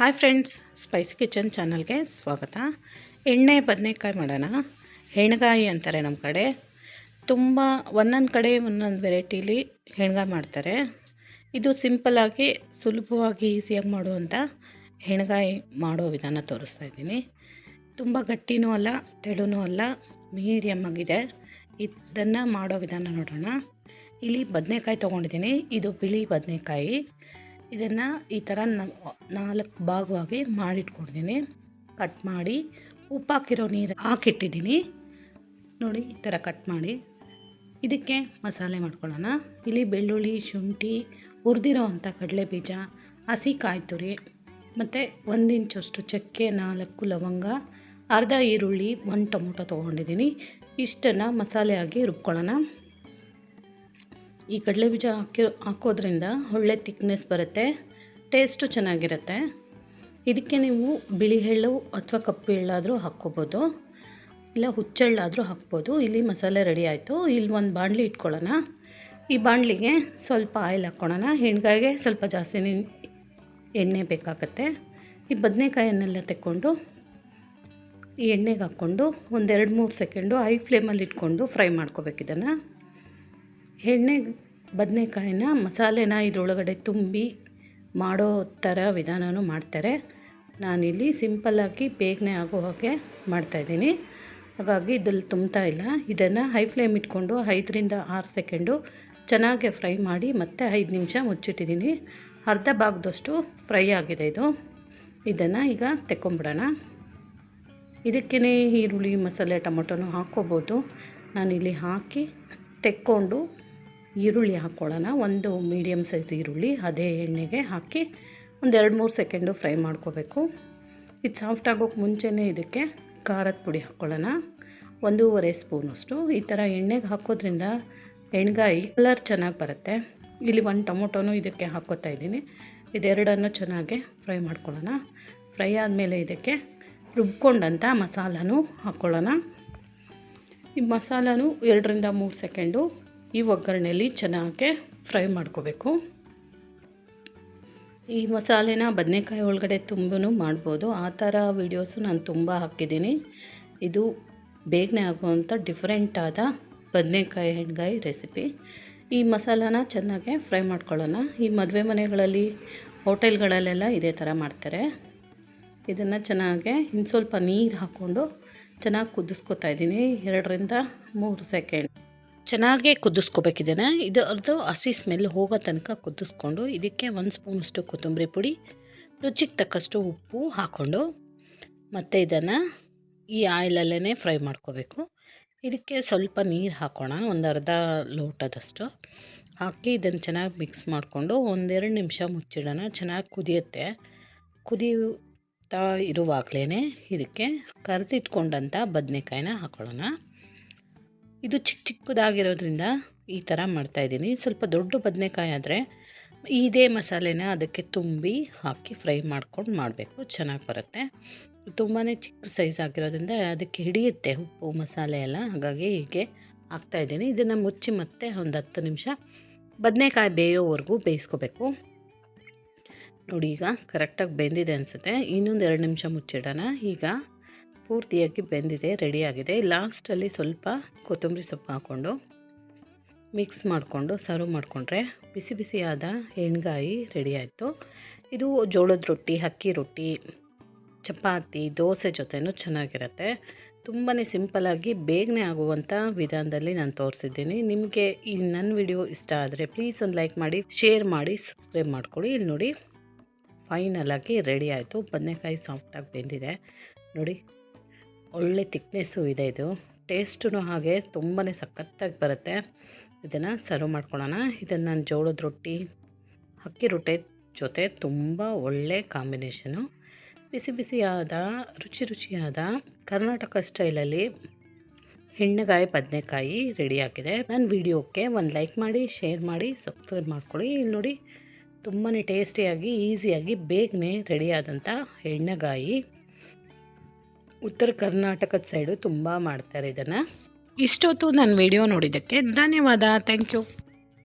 Hi friends spicy kitchen ಚಾನಲ್ಗೆ ಸ್ವಾಗತ. ಎಣ್ಣೆ, ಬದನೆಕಾಯಿ ಮಾಡೋಣ. ಹೆಣ್ಗಾಯಿ ಅಂತಾರೆ ನಮ್ಮ ಕಡೆ. ತುಂಬ ಒಂದೊಂದು ಕಡೆ ಒಂದೊಂದು ವೆರೈಟೀಲಿ ಹೆಣ್ಗಾಯಿ ಮಾಡ್ತಾರೆ. ಇದು ಸಿಂಪಲ್ಲಾಗಿ ಸುಲಭವಾಗಿ ಈಸಿಯಾಗಿ ಮಾಡುವಂಥ ಹೆಣ್ಗಾಯಿ ಮಾಡೋ ವಿಧಾನ ತೋರಿಸ್ತಾ ಇದ್ದೀನಿ. ತುಂಬ ಗಟ್ಟಿನೂ ಅಲ್ಲ, ತೆಳುನೂ ಅಲ್ಲ ಮೀಡಿಯಮ್ ಆಗಿದೆ. ಇದನ್ನು ಮಾಡೋ ವಿಧಾನ ನೋಡೋಣ. ಇಲ್ಲಿ ಬದನೆಕಾಯಿ ತೊಗೊಂಡಿದ್ದೀನಿ. ಇದು ಬಿಳಿ ಬದನೆಕಾಯಿ. ಇದನ್ನು ಈ ಥರ ನಾಲ್ಕು ಭಾಗವಾಗಿ ಮಾಡಿಟ್ಕೊಂಡಿದ್ದೀನಿ. ಕಟ್ ಮಾಡಿ ಉಪ್ಪಾಕಿರೋ ನೀರು ಹಾಕಿಟ್ಟಿದ್ದೀನಿ. ನೋಡಿ, ಈ ಥರ ಕಟ್ ಮಾಡಿ. ಇದಕ್ಕೆ ಮಸಾಲೆ ಮಾಡ್ಕೊಳ್ಳೋಣ. ಇಲ್ಲಿ ಬೆಳ್ಳುಳ್ಳಿ, ಶುಂಠಿ, ಹುರಿದಿರೋ ಕಡಲೆ ಬೀಜ ಹಸಿ ಕಾಯಿ ತುರಿ, ಮತ್ತು ಒಂದು ಇಂಚಷ್ಟು ಚಕ್ಕೆ, ನಾಲ್ಕು ಲವಂಗ, ಅರ್ಧ ಈರುಳ್ಳಿ, ಒಂದು ಟೊಮೊಟೊ ತೊಗೊಂಡಿದ್ದೀನಿ. ಇಷ್ಟನ್ನು ಮಸಾಲೆ ಆಗಿ ರುಬ್ಕೊಳ್ಳೋಣ. ಈ ಕಡಲೆ ಬೀಜ ಹಾಕಿರೋ ಹಾಕೋದ್ರಿಂದ ಒಳ್ಳೆ ತಿಕ್ನೆಸ್ ಬರುತ್ತೆ ಟೇಸ್ಟು ಚೆನ್ನಾಗಿರುತ್ತೆ. ಇದಕ್ಕೆ ನೀವು ಬಿಳಿ ಎಳ್ಳು ಅಥವಾ ಕಪ್ಪು ಎಳ್ಳಾದರೂ ಹಾಕ್ಕೋಬೋದು. ಇಲ್ಲ ಹುಚ್ಚೆಳ್ಳಾದರೂ ಹಾಕ್ಬೋದು. ಇಲ್ಲಿ ಮಸಾಲೆ ರೆಡಿ ಆಯಿತು. ಇಲ್ಲಿ ಒಂದು ಬಾಣಲಿ ಇಟ್ಕೊಳ್ಳೋಣ. ಈ ಬಾಣಲಿಗೆ ಸ್ವಲ್ಪ ಆಯಿಲ್ ಹಾಕ್ಕೊಳ್ಳೋಣ ಹೆಣ್ಗಾಯಿಗೆ ಸ್ವಲ್ಪ ಜಾಸ್ತಿ ಎಣ್ಣೆ ಬೇಕಾಗತ್ತೆ. ಈ ಬದನೆಕಾಯನ್ನೆಲ್ಲ ತೆಕ್ಕೊಂಡು ಈ ಎಣ್ಣೆಗೆ ಹಾಕ್ಕೊಂಡು ಒಂದೆರಡು ಮೂರು ಸೆಕೆಂಡು ಹೈ ಫ್ಲೇಮಲ್ಲಿ ಇಟ್ಕೊಂಡು ಫ್ರೈ ಮಾಡ್ಕೋಬೇಕು ಇದನ್ನು. ಎಣ್ಣೆ, ಬದನೆಕಾಯಿನ ಮಸಾಲೆನ ಇದರೊಳಗಡೆ ತುಂಬಿ ಮಾಡೋ ಥರ ವಿಧಾನವೂ ಮಾಡ್ತಾರೆ. ನಾನಿಲ್ಲಿ ಸಿಂಪಲ್ಲಾಗಿ ಬೇಗನೆ ಆಗೋ ಹಾಗೆ ಮಾಡ್ತಾಯಿದ್ದೀನಿ ಹಾಗಾಗಿ ಇದಲ್ಲಿ ತುಂಬ್ತಾ ಇಲ್ಲ. ಇದನ್ನು ಹೈ ಫ್ಲೇಮ್ ಇಟ್ಕೊಂಡು ಐದರಿಂದ ಆರು ಸೆಕೆಂಡು ಚೆನ್ನಾಗಿ ಫ್ರೈ ಮಾಡಿ ಮತ್ತೆ ಐದು ನಿಮಿಷ ಮುಚ್ಚಿಟ್ಟಿದ್ದೀನಿ. ಅರ್ಧ ಭಾಗದಷ್ಟು ಫ್ರೈ ಆಗಿದೆ ಇದು. ಇದನ್ನು ಈಗ ತೆಕ್ಕೊಂಬಿಡೋಣ. ಇದಕ್ಕೇ ಈರುಳ್ಳಿ, ಮಸಾಲೆ, ಟೊಮೊಟೊನೂ ಹಾಕ್ಕೋಬೋದು. ನಾನಿಲ್ಲಿ ಹಾಕಿ ತೆಕ್ಕೊಂಡು ಈರುಳ್ಳಿ ಹಾಕ್ಕೊಳ್ಳೋಣ ಒಂದು ಮೀಡಿಯಮ್ ಸೈಜ್ ಈರುಳ್ಳಿ, ಅದೇ ಎಣ್ಣೆಗೆ ಹಾಕಿ ಒಂದು ಎರಡು ಮೂರು ಸೆಕೆಂಡು ಫ್ರೈ ಮಾಡ್ಕೋಬೇಕು. ಇದು ಸಾಫ್ಟ್ ಆಗೋಕ್ಕೆ ಮುಂಚೆನೇ ಇದಕ್ಕೆ ಖಾರದ ಪುಡಿ ಹಾಕ್ಕೊಳ್ಳೋಣ ಒಂದೂವರೆ ಸ್ಪೂನಷ್ಟು ಈ ಥರ ಎಣ್ಣೆಗೆ ಹಾಕೋದ್ರಿಂದ ಎಣ್ಗಾಯಿ ಕಲರ್ ಚೆನ್ನಾಗಿ ಬರುತ್ತೆ. ಇಲ್ಲಿ ಒಂದು ಟೊಮೊಟೊನೂ ಇದಕ್ಕೆ ಹಾಕ್ಕೋತಾ ಇದ್ದೀನಿ. ಇದೆರಡನ್ನು ಚೆನ್ನಾಗಿ ಫ್ರೈ ಮಾಡ್ಕೊಳ್ಳೋಣ. ಫ್ರೈ ಆದಮೇಲೆ ಇದಕ್ಕೆ ರುಬ್ಕೊಂಡಂಥ ಮಸಾಲನೂ ಹಾಕ್ಕೊಳ್ಳೋಣ ಈ ಮಸಾಲನೂ ಎರಡರಿಂದ ಮೂರು ಸೆಕೆಂಡು ಈ ಒಗ್ಗರಣೆಯಲ್ಲಿ ಚೆನ್ನಾಗಿ ಫ್ರೈ ಮಾಡ್ಕೋಬೇಕು. ಈ ಮಸಾಲೆನ ಬದನೆಕಾಯಿ ಒಳಗಡೆ ತುಂಬೂ ಮಾಡ್ಬೋದು. ಆ ಥರ ವೀಡಿಯೋಸು ನಾನು ತುಂಬ ಹಾಕಿದ್ದೀನಿ. ಇದು ಬೇಗನೆ ಆಗುವಂಥ ಡಿಫ್ರೆಂಟಾದ ಬದನೆಕಾಯಿ ಹೆಣ್ಗಾಯಿ ರೆಸಿಪಿ ಈ ಮಸಾಲಾನ ಚೆನ್ನಾಗೆ ಫ್ರೈ ಮಾಡ್ಕೊಳ್ಳೋಣ. ಈ ಮದುವೆ ಮನೆಗಳಲ್ಲಿ, ಹೋಟೆಲ್ಗಳಲ್ಲೆಲ್ಲ ಇದೇ ಥರ ಮಾಡ್ತಾರೆ. ಇದನ್ನು ಚೆನ್ನಾಗೆ ಇನ್ನು ಸ್ವಲ್ಪ ನೀರು ಹಾಕ್ಕೊಂಡು ಚೆನ್ನಾಗಿ ಕುದಿಸ್ಕೊತಾ ಇದ್ದೀನಿ. ಎರಡರಿಂದ ಮೂರು ಸೆಕೆಂಡ್ ಚೆನ್ನಾಗೇ ಕುದಿಸ್ಕೋಬೇಕಿದ್ದೇನೆ ಇದು ಅರ್ಧ ಹಸಿ ಸ್ಮೆಲ್ ಹೋಗೋ ತನಕ ಕುದಿಸ್ಕೊಂಡು ಇದಕ್ಕೆ ಒಂದು ಸ್ಪೂನಷ್ಟು ಕೊತ್ತಂಬರಿ ಪುಡಿ, ರುಚಿಗೆ ತಕ್ಕಷ್ಟು ಉಪ್ಪು ಹಾಕ್ಕೊಂಡು ಮತ್ತು ಇದನ್ನು ಈ ಆಯಿಲಲ್ಲೇ ಫ್ರೈ ಮಾಡ್ಕೋಬೇಕು. ಇದಕ್ಕೆ ಸ್ವಲ್ಪ ನೀರು ಹಾಕೋಣ, ಒಂದು ಅರ್ಧ ಲೋಟದಷ್ಟು. ಹಾಕಿ ಇದನ್ನು ಚೆನ್ನಾಗಿ ಮಿಕ್ಸ್ ಮಾಡಿಕೊಂಡು ಒಂದೆರಡು ನಿಮಿಷ ಮುಚ್ಚಿಡೋಣ, ಚೆನ್ನಾಗಿ ಕುದಿಯುತ್ತೆ. ಕುದಿಯುತ್ತಾ ಇರುವಾಗಲೇ ಇದಕ್ಕೆ ಕರೆದಿಟ್ಕೊಂಡಂಥ ಬದನೆಕಾಯಿನ ಹಾಕೊಳ್ಳೋಣ. ಇದು ಚಿಕ್ಕ ಚಿಕ್ಕದಾಗಿರೋದ್ರಿಂದ ಈ ಥರ ಮಾಡ್ತಾಯಿದ್ದೀನಿ ಸ್ವಲ್ಪ ದೊಡ್ಡ ಬದನೆಕಾಯಿ ಆದರೆ ಇದೇ ಮಸಾಲೆನ ಅದಕ್ಕೆ ತುಂಬಿ ಹಾಕಿ ಫ್ರೈ ಮಾಡ್ಕೊಂಡು ಮಾಡಬೇಕು. ಚೆನ್ನಾಗಿ ಬರುತ್ತೆ. ತುಂಬಾ ಚಿಕ್ಕ ಸೈಜ್ ಆಗಿರೋದ್ರಿಂದ ಅದಕ್ಕೆ ಹಿಡಿಯುತ್ತೆ ಉಪ್ಪು, ಮಸಾಲೆ ಎಲ್ಲ. ಹಾಗಾಗಿ ಹೀಗೆ ಹಾಕ್ತಾಯಿದ್ದೀನಿ ಇದನ್ನು ಮುಚ್ಚಿ ಮತ್ತೆ ಒಂದು ಹತ್ತು ನಿಮಿಷ ಬದನೆಕಾಯಿ ಬೇಯೋವರೆಗೂ ಬೇಯಿಸ್ಕೋಬೇಕು. ನೋಡಿ, ಈಗ ಕರೆಕ್ಟಾಗಿ ಬೆಂದಿದೆ ಅನಿಸುತ್ತೆ. ಇನ್ನೊಂದು ಎರಡು ನಿಮಿಷ ಮುಚ್ಚಿಡೋಣ. ಈಗ ಪೂರ್ತಿಯಾಗಿ ಬೆಂದಿದೆ, ರೆಡಿಯಾಗಿದೆ. ಲಾಸ್ಟಲ್ಲಿ ಸ್ವಲ್ಪ ಕೊತ್ತಂಬರಿ ಸೊಪ್ಪು ಹಾಕ್ಕೊಂಡು ಮಿಕ್ಸ್ ಮಾಡಿಕೊಂಡು ಸರ್ವ್ ಮಾಡಿಕೊಂಡ್ರೆ ಬಿಸಿ ಬಿಸಿಯಾದ ಎಣ್ಗಾಯಿ ರೆಡಿ ಆಯಿತು ಇದು ಜೋಳದ ರೊಟ್ಟಿ, ಅಕ್ಕಿ ರೊಟ್ಟಿ, ಚಪಾತಿ, ದೋಸೆ ಜೊತೆನೂ ಚೆನ್ನಾಗಿರುತ್ತೆ. ತುಂಬಾ ಸಿಂಪಲಾಗಿ ಬೇಗನೆ ಆಗುವಂಥ ವಿಧಾನದಲ್ಲಿ ನಾನು ತೋರಿಸಿದ್ದೀನಿ. ನಿಮಗೆ ಈ ನನ್ನ ವಿಡಿಯೋ ಇಷ್ಟ ಆದರೆ ಪ್ಲೀಸ್ ಒಂದು ಲೈಕ್ ಮಾಡಿ, ಶೇರ್ ಮಾಡಿ, ಸಬ್ಸ್ಕ್ರೈಬ್ ಮಾಡ್ಕೊಳ್ಳಿ. ಇಲ್ಲಿ ನೋಡಿ ಫೈನಲಾಗಿ ರೆಡಿ ಆಯಿತು. ಬದನೆಕಾಯಿ ಸಾಫ್ಟಾಗಿ ಬೆಂದಿದೆ. ನೋಡಿ. ಒಳ್ಳೆ ತಿಕ್ನೆಸ್ಸು ಇದೆ ಇದು. ಟೇಸ್ಟೂ ಹಾಗೆ ತುಂಬಾ ಸಖತ್ತಾಗಿ ಬರುತ್ತೆ. ಇದನ್ನು ಸರ್ವ್ ಮಾಡ್ಕೊಳ್ಳೋಣ. ಇದನ್ನು ನಾನು ಜೋಳದ ರೊಟ್ಟಿ, ಅಕ್ಕಿ ರೊಟ್ಟಿ ಜೊತೆ ತುಂಬ ಒಳ್ಳೆ ಕಾಂಬಿನೇಷನು ಬಿಸಿ ಬಿಸಿಯಾದ, ರುಚಿ ರುಚಿಯಾದ ಕರ್ನಾಟಕ ಸ್ಟೈಲಲ್ಲಿ ಹೆಣ್ಣಗಾಯಿ ಬದನೆಕಾಯಿ ರೆಡಿಯಾಗಿದೆ ನನ್ನ ವಿಡಿಯೋಕ್ಕೆ ಒಂದು ಲೈಕ್ ಮಾಡಿ ಶೇರ್ ಮಾಡಿ ಸಬ್ಸ್ಕ್ರೈಬ್ ಮಾಡ್ಕೊಳ್ಳಿ. ಇಲ್ಲಿ ನೋಡಿ ತುಂಬಾ ಟೇಸ್ಟಿಯಾಗಿ ಈಸಿಯಾಗಿ ಬೇಗನೆ ರೆಡಿಯಾದಂಥ ಎಣ್ಣೆಗಾಯಿ. ಉತ್ತರ ಕರ್ನಾಟಕದ ಸೈಡು ತುಂಬ ಮಾಡ್ತಾರೆ ಇದನ್ನು. ಇಷ್ಟೊತ್ತು ನನ್ನ ವಿಡಿಯೋ ನೋಡಿದ್ದಕ್ಕೆ ಧನ್ಯವಾದ. Thank you